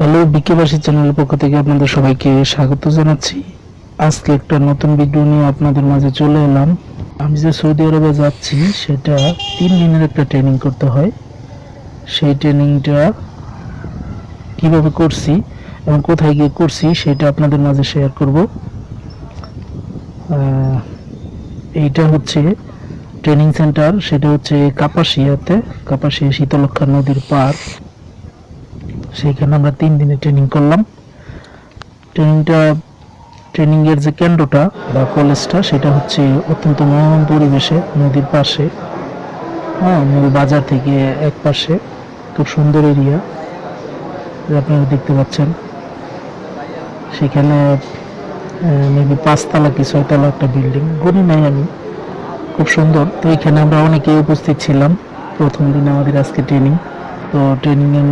Hello বিকেবাসী চ্যানেলের পক্ষ থেকে আপনাদের সবাইকে স্বাগত জানাচ্ছি। আজকে একটা নতুন ভিডিও নিয়ে আপনাদের মাঝে চলে এলাম। আমি যে সৌদি আরবে যাচ্ছি, সেটা তিন দিনের একটা ট্রেনিং করতে হয়। সেই ট্রেনিংটা কীভাবে করছি এবং কোথায় গিয়ে করছি, সেটা আপনাদের মাঝে শেয়ার করব। এইটা হচ্ছে ট্রেনিং সেন্টার সেটা হচ্ছে কাপাসিয়াতে, কাপাসিয়া শীতলক্ষা নদীর পার সেইখানে আমরা তিন দিনে ট্রেনিং করলাম। ট্রেনিংটা ট্রেনিংয়ের যে কেন্দ্রটা বা কলেজটা সেটা হচ্ছে অত্যন্ত মনোরম পরিবেশে, নদীর পাশে হ্যাঁ নদী বাজার থেকে এক পাশে, খুব সুন্দর এরিয়া আপনারা দেখতে পাচ্ছেন। সেখানে মেবি পাঁচতলা কি ছয়তলা একটা বিল্ডিং গণি নাই আমি, খুব সুন্দর। তো এখানে আমরা অনেকেই উপস্থিত ছিলাম, প্রথম দিন আমাদের আজকে ট্রেনিং তো ট্রেনিং এর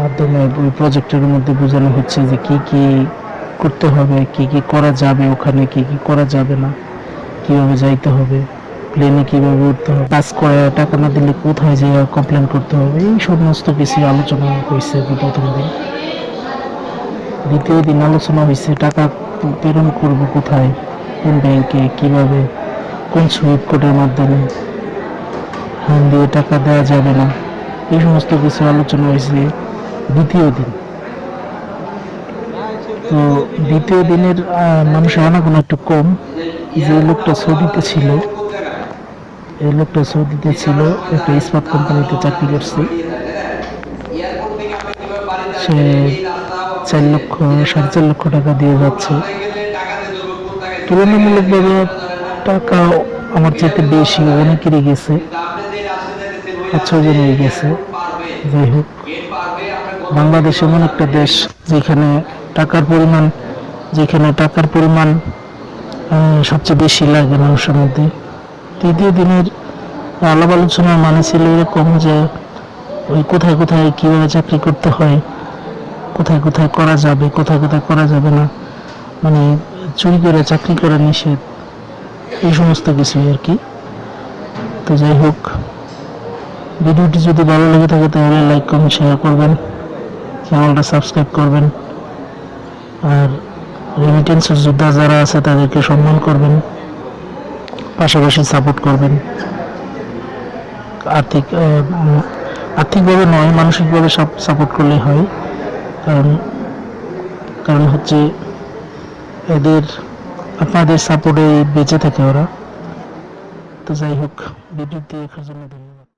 মাধ্যমে ওই প্রজেক্টের মধ্যে বোঝানো হচ্ছে যে কি কি করতে হবে, কি কি করা যাবে ওখানে, কি কি করা যাবে না, কীভাবে যাইতে হবে প্লেনে কীভাবে উঠতে হবে, কাজ করে টাকা না দিলে কোথায় যেয়ে কমপ্লেন করতে হবে, এই সমস্ত কিছু আলোচনা হয়েছে প্রথম দিন। দ্বিতীয় দিন আলোচনা হয়েছে, টাকা প্রেরণ করব কোথায়, কোন ব্যাংকে কীভাবে, কোন সুইফট কোডের মাধ্যমে। ফোন দিয়ে টাকা দেওয়া যাবে না। এই সমস্ত কিছু আলোচনা হয়েছে দ্বিতীয় দিন। তো দ্বিতীয় দিনের মানুষের আনাগোনা একটু কম। যে লোকটা সৌদিতে ছিল, এই লোকটা সৌদিতে ছিল, একটা ইস্পাত কোম্পানিতে চাকরি করছে। সে চার লক্ষ, সাড়ে চার লক্ষ টাকা দিয়ে যাচ্ছে। তুলনামূলকভাবে টাকা আমার চাইতে বেশি অনেকেরই গেছে। পাঁচ ছজন হয়ে গেছে। যাই হোক, বাংলাদেশ এমন একটা দেশ যেখানে টাকার পরিমাণ, যেখানে টাকার পরিমাণ সবচেয়ে বেশি লাগে মানুষের মধ্যে। তৃতীয় দিনের আলাপ আলোচনার মানে ছিল এরকম যে, ওই কোথায় কোথায় কীভাবে চাকরি করতে হয়, কোথায় কোথায় করা যাবে, কোথায় কোথায় করা যাবে না মানে চুরি করে, চাকরি করা নিষেধ, এই সমস্ত কিছু আর কি। তো যাই হোক ভিডিওটি যদি ভালো লেগে থাকে তাহলে লাইক কমেন্ট শেয়ার করবেন। চ্যানেলটা সাবস্ক্রাইব করবেন। আর রেমিটেন্সের যোদ্ধা যারা আছে, তাদেরকে সম্মান করবেন। পাশাপাশি সাপোর্ট করবেন। আর্থিক আর্থিকভাবে নয়, মানসিকভাবে সব সাপোর্ট করলে হয়। কারণ কারণ হচ্ছে এদের, আপনাদের সাপোর্টে বেঁচে থাকে ওরা। তো যাই হোক, ভিডিওটি দেখার জন্য ধন্যবাদ।